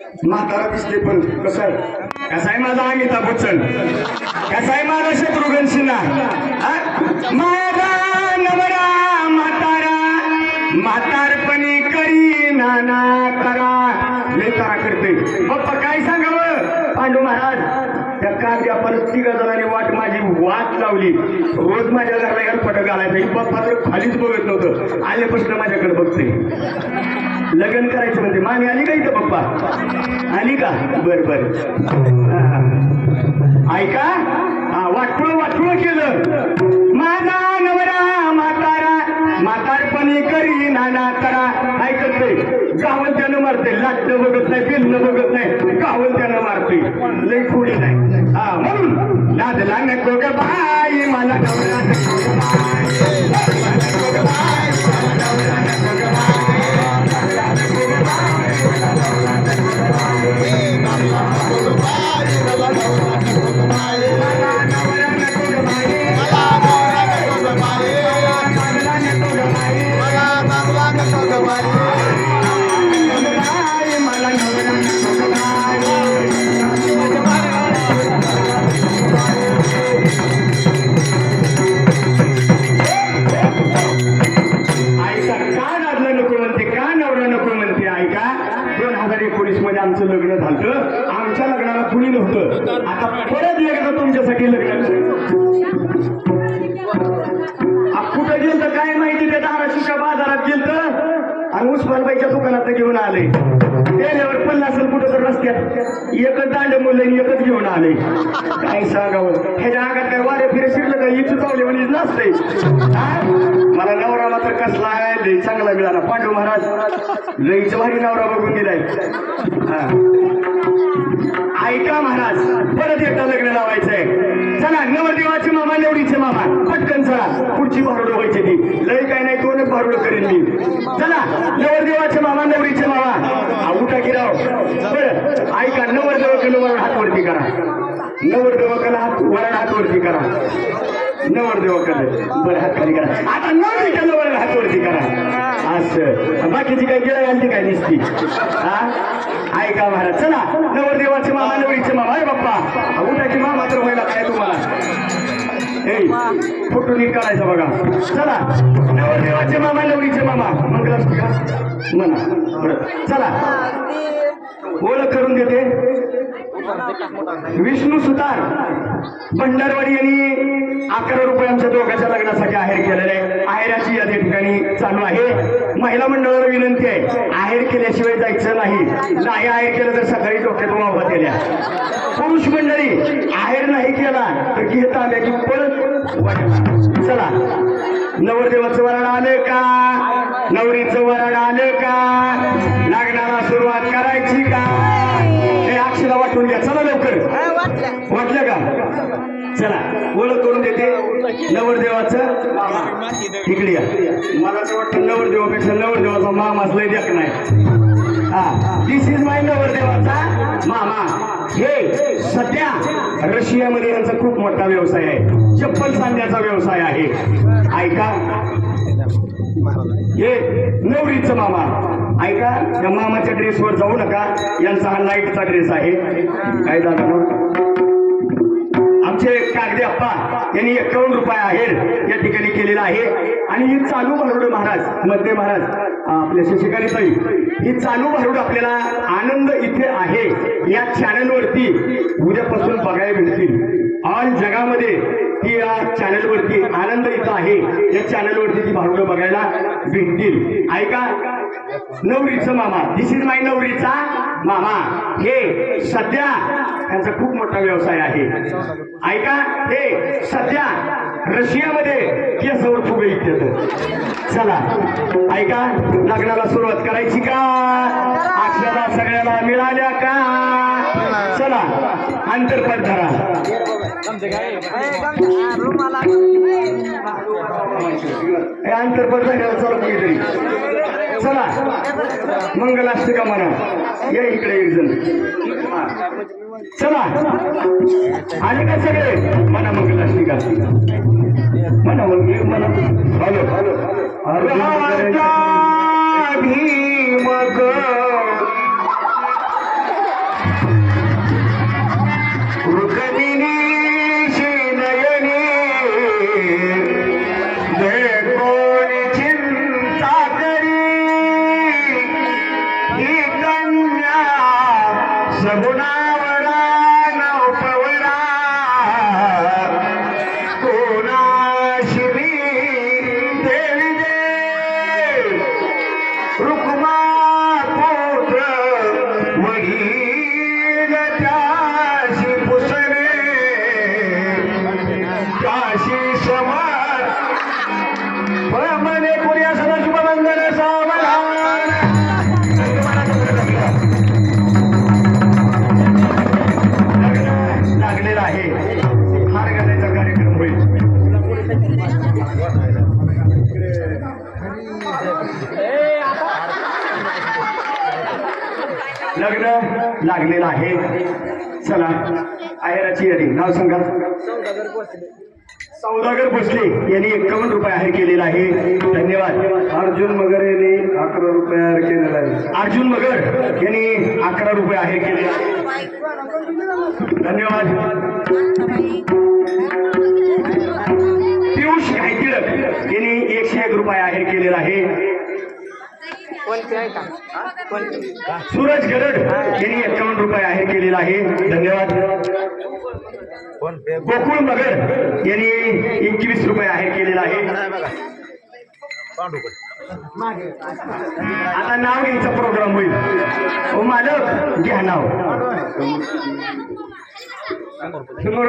म्हातारा दिसते पण कसं आहे? कसा आहे माझा अमिताभ बच्चन? कसा आहे माझा शत्रुघ्न सिन्हा माझा नवरा म्हातारा म्हातारपणी करी नाना करा. लय करा करते. पप्पा काय सांगावं पांडू महाराज त्या कांद्या परत तिघ जणांनी वाट माझी वाट लावली. रोज माझ्या घराला यार पटक पप्पा तर खालीच बघत नव्हतं. आले प्रश्न माझ्याकडे बघते. लग्न करायचं म्हणते. मामी आली का इथं पप्पा? आली का? बर बर. ऐका. हा वाटपुळ वाटपुळ केलं. माझा नवरा म्हातारा म्हातारपणी करी नाना करा. ऐकत नाही. गावल त्यानं मारते. लाट बघत नाही बिल बघत नाही. गावल त्यानं मारते. लई थोडी नाही. हा म्हणून लादला नको ग बाई मला नवरा मध्ये आमचं लग्न झालं आमच्या लग्नाला कुणी नव्हतं. आता परत एकदा तुमच्यासाठी लग्न आ, कुठं गेलं तर काय माहिती? त्या धाराशिवच्या बाजारात गेलं तर आणि उस्मानबाईच्या दुकानात घेऊन आले. गेल्यावर पन्नास असेल कुठं तर रस्त्यात. एकच दांड मुलं एकच घेऊन आले. काय सांगावं? ह्याच्या अंगात काय वारे फिरे शिरलं का? इथं चावले म्हणजे नसते मला नवरा मात्र कसला आहे लई चांगला मिळाला. पांडू महाराज लईच भारी नवरा बघून दिलाय हा. ऐका महाराज परत एकदा लग्न लावायचंय. चला नवरदेवाचे मामा नवरीचे मामा. पटकन चला. पुढची भारुड व्हायची ती. लय काय करेन मी. चला नवरदेवाचे मामा नवरीचे मामा. हा, उठा गिराव. बरं ऐका नवरदेवाकडे वरण हात वरती करा. नवरदेवाकडे हात वरण हात वरती करा. नवरदेवाकडे. बरं हात खाली करा. आता नवरीच्या वरण हात वरती करा. असं. बाकीची काही गिळा घालते काय दिसती? हा ऐका महाराज चला. नवरदेवाचे मामा नवरीचे मामा. अरे बाप्पा उठाची मामा तर फोटो नीट काढायचा बघा. चला. नवरदेवाचे मामा नवरीचे मामा. मंगलाष्टिका म्हणा चला. ओळख करून देते. विष्णू सुतार भंडारवाडी यांनी अकरा रुपये आमच्या दोघांच्या लग्नासाठी आहेर केलेले आहे. आहेराची या ठिकाणी चालू आहे. महिला मंडळाला विनंती आहे आहेर केल्याशिवाय जायचं नाही. नाही आहेर केलं तर सकाळी डोक्यात वावत केल्या पुरुष मंडळी आहेर नाही केला तर घेत आल्या की परत. चला. नवरदेवाचं वरण आलं का? नवरीचं वरण आलं का? लग्नाला सुरुवात करायची का? हे अक्षरा वाटून घ्या. चला लवकर. वाटलं का? चला. ओळख करून देते. नवरदेवाचं मामा इकडे या. मला असं वाटतं नवरदेवापेक्षा नवरदेवाचा मामाच लय देख नाही हा. दिस इज माय नवरदेवाचा मामा. हे सध्या रशियामध्ये यांचा खूप मोठा व्यवसाय आहे. चप्पल सांगण्याचा व्यवसाय आहे. ऐका. हे नवरीचं मामा. ऐका या मामाच्या ड्रेसवर जाऊ नका. यांचा हा लाईटचा ड्रेस आहे. काय झालं आमचे कागदे अप्पा यांनी एकावन्न रुपये आहेर या ठिकाणी केलेला आहे. आणि ही चालू भारुड महाराज मध्य महाराज आपल्या शशिकाली ताई ही चालू भारुड आपल्याला आनंद इथे आहे. या चॅनलवरती उद्यापासून बघायला मिळतील. ऑल जगामध्ये ती या चॅनलवरती आनंद इथं आहे. या चॅनलवरती ती भारुड बघायला भेटतील. ऐका नवरीचं मामा. दिस इज माय नवरीचा मामा. हे सध्या त्यांचा खूप मोठा व्यवसाय आहे. ऐका हे सध्या रशियामध्ये केसवर फुगे इत्यात चला ऐका लग्नाला सुरुवात करायची का? अक्षरा सगळ्याला मिळाल्या का? चला अंतरपट धरा. हे अंतरपट धरायला चला कुठेतरी चला. मंगलाष्टका म्हणा. या इकडे एक जण. चला. आले का सगळे? म्हणा मंगलाष्टिका. म्हणा मग म्हणा हॅलो. हॅलो लग्न लागलेलं आहे. चला आहेराची यादी नाव सांगा. सौदागर भोसले यांनी एकावन्न रुपये आहेर केलेला आहे. धन्यवाद. अर्जुन मगर यांनी अकरा रुपये आहेर केलेला आहे. अर्जुन मगर यांनी अकरा रुपये आहेर आहे. धन्यवाद. पियुष घायतिळक यांनी एकशे एक रुपये आहेर केलेला आहे. सूरज गरड यांनी एकावन्न रुपये आहेर केलेला आहे. धन्यवाद. गोकुळ मगर यांनी एकवीस रुपये आहेर केलेला आहे. आता नाव घ्यायचा प्रोग्राम होईल. ओ मालक घ्या नाव. समोर